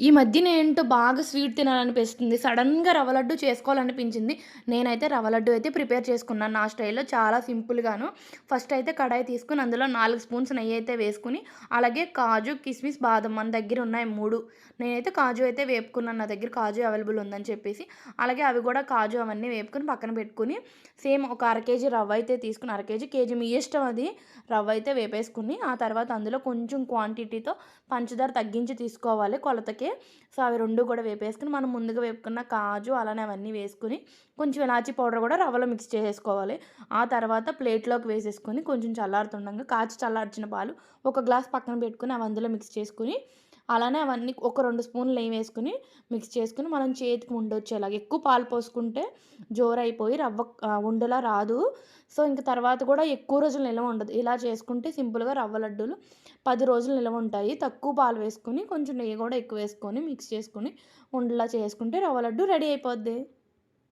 ఈ మధ్యన ఏంటో బాగా స్వీట్ తినాలనిపిస్తుంది. సడన్గా రవ్వ లడ్డు చేసుకోవాలనిపించింది. నేనైతే రవ్వ లడ్డు అయితే ప్రిపేర్ చేసుకున్నాను నా స్టైల్‌లో చాలా సింపుల్‌గాను. ఫస్ట్ అయితే కడాయి తీసుకొని అందులో నాలుగు స్పూన్స్ నెయ్యి అయితే వేసుకుని అలాగే కాజు, కిస్మిస్, బాదం మన దగ్గర ఉన్నాయి మూడు నేనైతే కాజు అయితే వేపుకున్నాను. నా దగ్గర కాజు అవైలబుల్ ఉందని చెప్పేసి. అలాగే అవి కూడా కాజు అవన్నీ వేపుకొని పక్కన పెట్టుకొని, సేమ్ ఒక అర కేజీ రవ్వ అయితే తీసుకుని అర కేజీ, కేజీ మీ ఇష్టం అది. రవ్వ అయితే వేపేసుకుని ఆ తర్వాత అందులో కొంచెం క్వాంటిటీతో పంచదార తగ్గించి తీసుకోవాలి కొలతకి. సో, అవి రెండు కూడా వేపేసుకొని, మనం ముందుగా వేపుకున్న కాజు అలానే అవన్నీ వేసుకొని, కొంచెం ఇలాచీ పౌడర్ కూడా రవ్వలో మిక్స్ చేసేసుకోవాలి. ఆ తర్వాత ప్లేట్‌లోకి వేసేసుకొని, కొంచెం చల్లారుతుండగా కాచి చల్లార్చిన పాలు ఒక గ్లాస్ పక్కన పెట్టుకొని, అవి అందులో మిక్స్ చేసుకొని, అలానే అవన్నీ ఒక రెండు స్పూన్లు నెయ్యి వేసుకుని మిక్స్ చేసుకొని, మనం చేతికి ఉండొచ్చేలాగా ఎక్కువ పాలు పోసుకుంటే జోరైపోయి రవ్వ ఉండలా రాదు. సో, ఇంక తర్వాత కూడా ఎక్కువ రోజులు నిల్వ ఉండదు. ఇలా చేసుకుంటే సింపుల్‌గా రవ్వ లడ్డూలు పది రోజులు నిల్వ ఉంటాయి. తక్కువ పాలు వేసుకుని కొంచెం నెయ్యి కూడా ఎక్కువ వేసుకొని, మిక్స్ చేసుకొని, ఉండలా చేసుకుంటే రవ్వ లడ్డు రెడీ అయిపోద్ది.